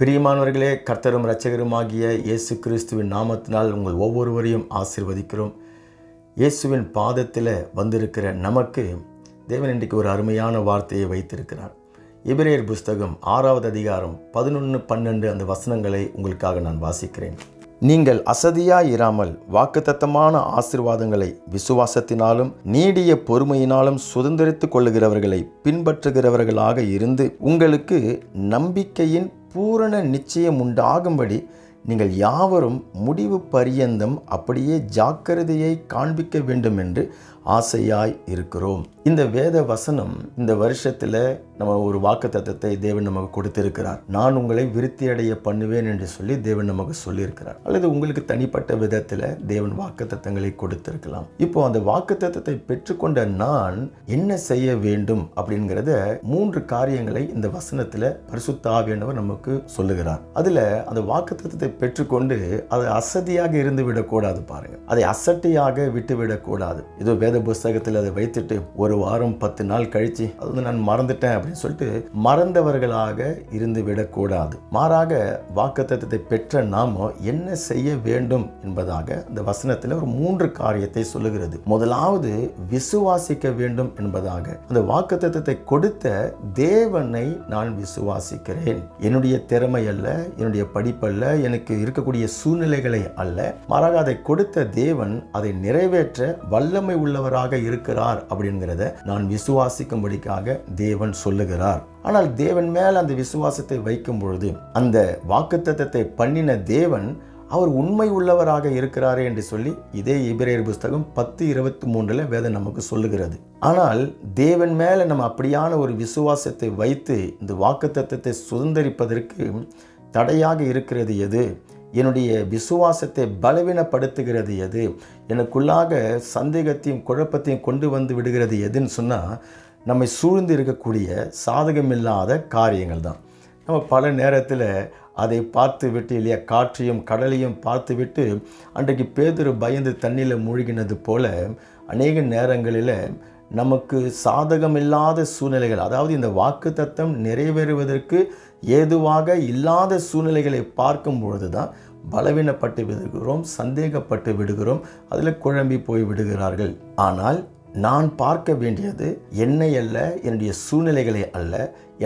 பிரியமானவர்களே கர்த்தரும் இரட்சகருமாகிய இயேசு கிறிஸ்துவின் நாமத்தினால் உங்கள் ஒவ்வொருவரையும் ஆசீர்வதிக்கிறோம். இயேசுவின் பாதத்தில் வந்திருக்கிற நமக்கு தேவன் இன்றைக்கு ஒரு அருமையான வார்த்தையை வைத்திருக்கிறார். எபிரேயர் புஸ்தகம் ஆறாவது அதிகாரம் பதினொன்று பன்னெண்டு அந்த வசனங்களை உங்களுக்காக நான் வாசிக்கிறேன். நீங்கள் அசதியாய் இராமல் வாக்குத்தத்தமான ஆசீர்வாதங்களை விசுவாசத்தினாலும் நீடிய பொறுமையினாலும் சுதந்திரித்துக் கொள்ளுகிறவர்களை பின்பற்றுகிறவர்களாக இருந்து உங்களுக்கு நம்பிக்கையின் பூரண நிச்சயம் உண்டாகும்படி நீங்கள் யாவரும் முடிவு பரியந்தம் அப்படியே ஜாக்கிரதையை காண்பிக்க வேண்டும் என்று ஆசையாய் இருக்கிறோம். இந்த வேத வசனம் இந்த வருஷத்தில் நம்ம ஒரு வாக்கு தத்துவத்தை தேவன் நமக்கு கொடுத்திருக்கிறார். நான் உங்களை விருத்தி அடைய பண்ணுவேன் என்று சொல்லி தேவன் நமக்கு சொல்லியிருக்கிறார். அல்லது உங்களுக்கு தனிப்பட்ட விதத்தில் தேவன் வாக்கு தத்தங்களை கொடுத்திருக்கலாம். இப்போ அந்த வாக்கு தத்தத்தை பெற்றுக்கொண்ட நான் என்ன செய்ய வேண்டும் அப்படிங்கிறத மூன்று காரியங்களை இந்த வசனத்தில் பரிசுத்தாவியானவர் நமக்கு சொல்லுகிறார். அதில் அந்த வாக்கு தத்தத்தை பெற்றுக்கொண்டு அதை அசதியாக இருந்து விடக்கூடாது பாருங்க. அதை அசட்டையாக விட்டு விடக்கூடாது ஏதோ வேத புஸ்தகத்தில் அதை வைத்துட்டு ஒரு வாரம் பத்து நாள் கழித்து அது வந்து நான் மறந்துட்டேன் அப்படின்னு சொல்லிட்டு மறந்தவர்களாக இருந்து விடக்கூடாது. மாறாக வாக்குத்தத்தை பெற்ற நாம என்ன செய்ய வேண்டும் என்பதாக இந்த வசனத்தில் ஒரு மூன்று காரியத்தை சொல்லுகிறது. முதலாவது விசுவாசிக்க வேண்டும் என்பதாக. அந்த வாக்குத்தத்தை கொடுத்த தேவனை நான் விசுவாசிக்கிறேன். என்னுடைய திறமை அல்ல என்னுடைய படிப்பல்ல எனக்கு இருக்கக்கூடிய சூழ்நிலைகளை அல்ல. மாறாக அதை கொடுத்த தேவன் அதை நிறைவேற்ற வல்லமை உள்ள உள்ளவராக இருக்கிறார் அப்படிங்கிறத நான் விசுவாசிக்கும்படிக்காக தேவன் சொல்லுகிறார். ஆனால் தேவன் மேல் அந்த விசுவாசத்தை வைக்கும் பொழுது அந்த வாக்குத்தத்தத்தை பண்ணின தேவன் அவர் உண்மை உள்ளவராக இருக்கிறாரே என்று சொல்லி இதே இபிரேயர் புஸ்தகம் பத்து இருபத்தி மூன்றில் வேதம் நமக்கு சொல்லுகிறது. ஆனால் தேவன் மேலே நம்ம அப்படியான ஒரு விசுவாசத்தை வைத்து இந்த வாக்குத்தத்தத்தை சுதந்திரிப்பதற்கு தடையாக இருக்கிறது எது? என்னுடைய விசுவாசத்தை பலவீனப்படுத்துகிறது எது? எனக்குள்ளாக சந்தேகத்தையும் குழப்பத்தையும் கொண்டு வந்து விடுகிறது எதுன்னு சொன்னால் நம்மை சூழ்ந்து இருக்கக்கூடிய சாதகமில்லாத காரியங்கள் தான். நம்ம பல நேரத்தில் அதை பார்த்து விட்டு இல்லையா காற்றையும் கடலையும் பார்த்து விட்டு அன்றைக்கு பேதொரு பயந்து தண்ணியில் மூழ்கினது போல அநேக நேரங்களில் நமக்கு சாதகமில்லாத சூழ்நிலைகள் அதாவது இந்த வாக்கு தத்தம் நிறைவேறுவதற்கு ஏதுவாக இல்லாத சூழ்நிலைகளை பார்க்கும் பொழுது தான் பலவீனப்பட்டு விடுகிறோம் சந்தேகப்பட்டு விடுகிறோம் அதில் குழம்பி போய் விடுகிறார்கள். ஆனால் நான் பார்க்க வேண்டியது என்னை அல்ல என்னுடைய சூழ்நிலைகளை அல்ல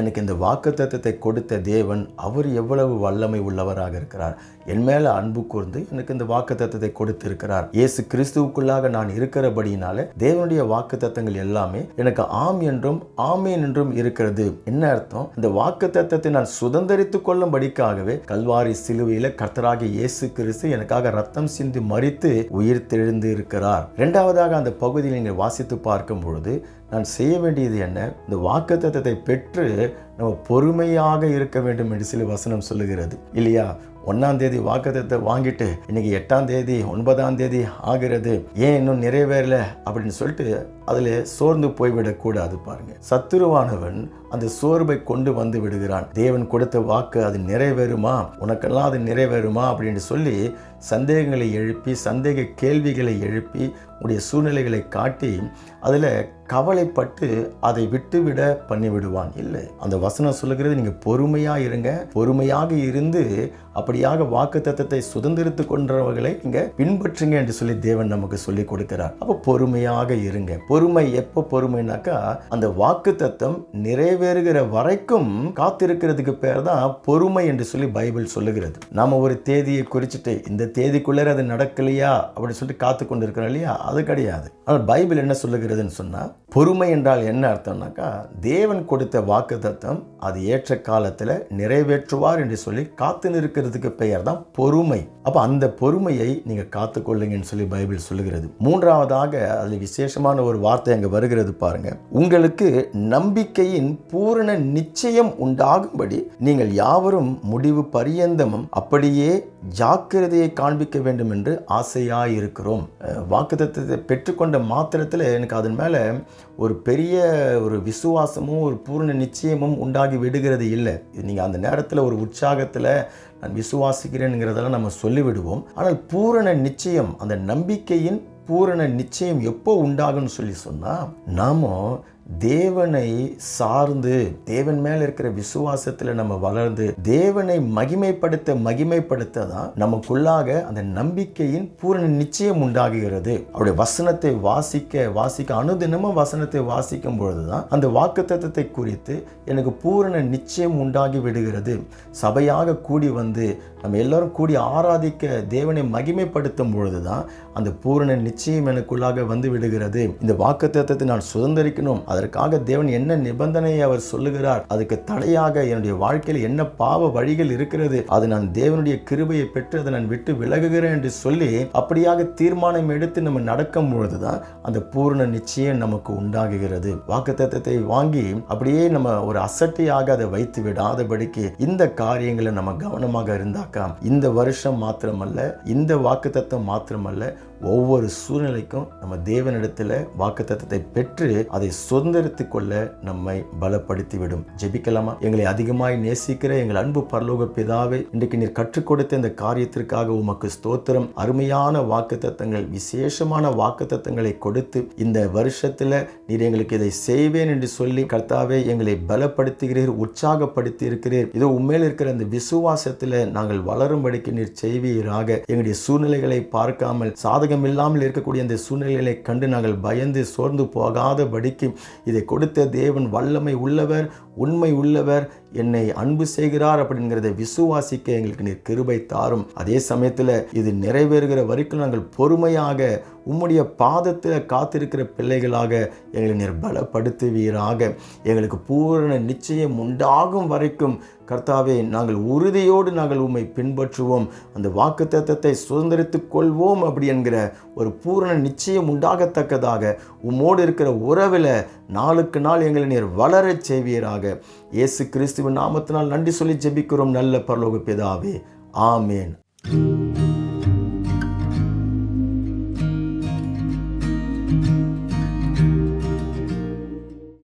எனக்கு இந்த வாக்குத்தத்தத்தை கொடுத்த தேவன் அவர் எவ்வளவு வல்லமை உள்ளவராக இருக்கிறார். என் மேலே அன்பு கூர்ந்து எனக்கு இந்த வாக்குத்தத்தத்தை கொடுத்திருக்கிறார். இயேசு கிறிஸ்துவுக்குள்ளாக நான் இருக்கிறபடியினால தேவனுடைய வாக்குத்தத்தங்கள் எல்லாமே எனக்கு ஆம் என்றும் ஆமேன் என்றும் இருக்கிறது. என்ன அர்த்தம்? இந்த வாக்குத்தத்தத்தை நான் சுதந்திரித்துக் கொள்ளும்படிக்காகவே கல்வாரி சிலுவையில் கர்த்தராக இயேசு கிறிஸ்து எனக்காக ரத்தம் சிந்தி மறித்து உயிர் தெழுந்து இருக்கிறார் இரண்டாவதாக அந்த பகுதியில் நீங்கள் வாசித்து பார்க்கும் பொழுது நான் செய்ய வேண்டியது என்ன? இந்த வாக்குத்தத்தத்தை பெற்று நம்ம பொறுமையாக இருக்க வேண்டும் என்று சில வசனம் சொல்லுகிறது. இல்லையா? ஒன்றாம் தேதி வாக்குத்தத்தை வாங்கிட்டு இன்னைக்கு எட்டாம் தேதி ஒன்பதாம் தேதி ஆகிறது. ஏன் இன்னும் நிறைவேறல? அப்படின்னு சொல்லிட்டு அதில் சோர்ந்து போய்விடக்கூடாது பாருங்க. சத்துருவானவன் அந்த சோர்வை கொண்டு வந்து விடுகிறான். தேவன் கொடுத்த வாக்கு அது நிறைவேறுமா? உனக்கெல்லாம் அது நிறைவேறுமா? அப்படின்னு சொல்லி சந்தேகங்களை எழுப்பி சந்தேக கேள்விகளை எழுப்பி உடைய சூழ்நிலைகளை காட்டி அதில் கவலைப்பட்டு அதை விட்டுவிட பண்ணிவிடுவான். இல்லை அந்த வசனம் சொல்லுகிறது நீங்கள் பொறுமையாக இருங்க. பொறுமையாக இருந்து அப்படியாக வாக்கு தத்தத்தை சுதந்திரித்து கொண்டவர்களை நீங்க பின்பற்றுங்க என்று சொல்லி தேவன் நமக்கு சொல்லி கொடுக்கிறார். அப்போ பொறுமையாக இருங்க. பொறுமை எப்போ பொறுமைனாக்கா அந்த வாக்கு தத்தம் நிறைவேறுகிற வரைக்கும் காத்திருக்கிறதுக்கு பேர் தான் பொறுமை என்று சொல்லி பைபிள் சொல்லுகிறது. நாம ஒரு தேதியை குறிச்சிட்டு இந்த தேதிக்குள்ளே அது நடக்கலையா அப்படின்னு சொல்லிட்டு காத்து கொண்டு இருக்கிறோம் இல்லையா? அது கிடையாது. ஆனால் பைபிள் என்ன சொல்லுகிறதுன்னு சொன்னால் பொறுமை என்றால் என்ன அர்த்தம்னாக்கா தேவன் கொடுத்த வாக்கு தத்தம் அது ஏற்ற காலத்தில் நிறைவேற்றுவார் என்று சொல்லி காத்து நிற்கிறதுக்கு பெயர் தான் பொறுமை. அப்போ அந்த பொறுமையை நீங்கள் காத்துக்கொள்ளுங்கன்னு சொல்லி பைபிள் சொல்லுகிறது. மூன்றாவதாக அதில் விசேஷமான ஒரு வார்த்தை அங்கே வருகிறது பாருங்க. உங்களுக்கு நம்பிக்கையின் பூரண நிச்சயம் உண்டாகும்படி நீங்கள் யாவரும் முடிவு பரியந்தமும் அப்படியே ஜாக்கிரதையை காண்பிக்க வேண்டும் என்று ஆசையாக இருக்கிறோம் வாக்குத்தத்தை பெற்றுக்கொண்ட மாத்திரத்தில் எனக்கு அதன் மேலே ஒரு பெரிய ஒரு விசுவாசமும் ஒரு பூரண நிச்சயமும் உண்டாகி விடுகிறது இல்லை. நீங்கள் அந்த நேரத்தில் ஒரு உற்சாகத்தில் நான் விசுவாசிக்கிறேனுங்கிறதெல்லாம் நம்ம சொல்லிவிடுவோம். ஆனால் பூரண நிச்சயம் அந்த நம்பிக்கையின் பூரண நிச்சயம் எப்போ உண்டாகும்னு சொல்லி சொன்னால் நாம தேவனை சார்ந்து தேவன் மேல இருக்கிற விசுவாசத்துல நம்ம வளர்ந்து தேவனை மகிமைப்படுத்த மகிமைப்படுத்த தான் நமக்குள்ளாக அந்த நம்பிக்கையின் பூரண நிச்சயம் உண்டாகுகிறது அவருடைய வசனத்தை வாசிக்க வாசிக்க அனுதினமும் வசனத்தை வாசிக்கும் பொழுதுதான் அந்த வாக்குத்தத்தத்தை குறித்து எனக்கு பூரண நிச்சயம் உண்டாகி விடுகிறது. சபையாக கூடி வந்து நம்ம எல்லாரும் கூடி ஆராதிக்க தேவனை மகிமைப்படுத்தும் பொழுதுதான் அந்த பூரண நிச்சயம் எனக்குள்ளாக வந்து விடுகிறது. இந்த வாக்குத்தத்தத்தை நான் சுதந்திரிக்கணும். அதற்காக தேவன் என்ன நிபந்தனையை அவர் சொல்லுகிறார்? அதுக்கு தடையாக என்னுடைய வாழ்க்கையில் என்ன பாவ வழிகள் இருக்கிறது? அது நான் தேவனுடைய கிருபையை பெற்று அதை நான் விட்டு விலகுகிறேன் என்று சொல்லி அப்படியாக தீர்மானம் எடுத்து நம்ம நடக்கும் பொழுதுதான் அந்த பூரண நிச்சயம் நமக்கு உண்டாகுகிறது. வாக்குத்தத்தத்தை வாங்கி அப்படியே நம்ம ஒரு அசட்டையாக அதை வைத்து விடாதபடிக்கு இந்த காரியங்களை நம்ம கவனமாக இருந்தாக்கா இந்த வருஷம் மாத்திரமல்ல இந்த வாக்குத்தத்தம் மாத்திரமல்ல ஒவ்வொரு சூழ்நிலைக்கும் நம்ம தேவனிடத்தில் வாக்குத்தத்தத்தை பெற்று அதை சுதந்திரித்துக் கொள்ள நம்மை பலப்படுத்திவிடும். ஜெபிக்கலாமா? எங்களை அதிகமாய் நேசிக்கிற எங்கள் அன்பு பரலோக பிதாவை இன்றைக்கு நீர் கற்றுக் கொடுத்த இந்த காரியத்திற்காக உமக்கு ஸ்தோத்திரம். அருமையான வாக்குத்தத்தங்கள் விசேஷமான வாக்குத்தத்தங்களை கொடுத்து இந்த வருஷத்துல நீர் எங்களுக்கு இதை செய்வேன் என்று சொல்லி கர்த்தாவே எங்களை பலப்படுத்துகிறீர் உற்சாகப்படுத்தி இருக்கிறீர் இதோ உண்மையில் இருக்கிற அந்த விசுவாசத்தில் நாங்கள் வளரும்படிக்கு நீர் செய்வீராக. எங்களுடைய சூழ்நிலைகளை பார்க்காமல் சாதகம் இல்லாமல் இருக்கக்கூடிய அந்த சூழ்நிலைகளை கண்டு நாங்கள் பயந்து சோர்ந்து போகாதபடிக்கு இதை கொடுத்த தேவன் வல்லமை உள்ளவர் உண்மை உள்ளவர் என்னை அன்பு செய்கிறார் அப்படிங்கிறத விசுவாசிக்க எங்களுக்கு நீர் கிருபை தாரும். அதே சமயத்தில் இது நிறைவேறுகிற வரைக்கும் நாங்கள் பொறுமையாக உம்முடைய பாதத்தில் காத்திருக்கிற பிள்ளைகளாக எங்களை நீர் பலப்படுத்துவீராக. எங்களுக்கு பூரண நிச்சயம் உண்டாகும் வரைக்கும் கர்த்தாவே நாங்கள் உறுதியோடு நாங்கள் உம்மை பின்பற்றுவோம். அந்த வாக்குத்தத்தத்தை சுதந்திரித்துக் கொள்வோம் அப்படி என்கிற ஒரு பூரண நிச்சயம் உண்டாகத்தக்கதாக. உம்மோடு இருக்கிற உறவில் நாளுக்கு நாள் எங்களை நீர் வளரச் செய்வீராக. இயேசு கிறிஸ்துவின் நாமத்தினால் நன்றி சொல்லி ஜெபிக்கிறோம் நல்ல பரலோக பிதாவே. ஆமேன்.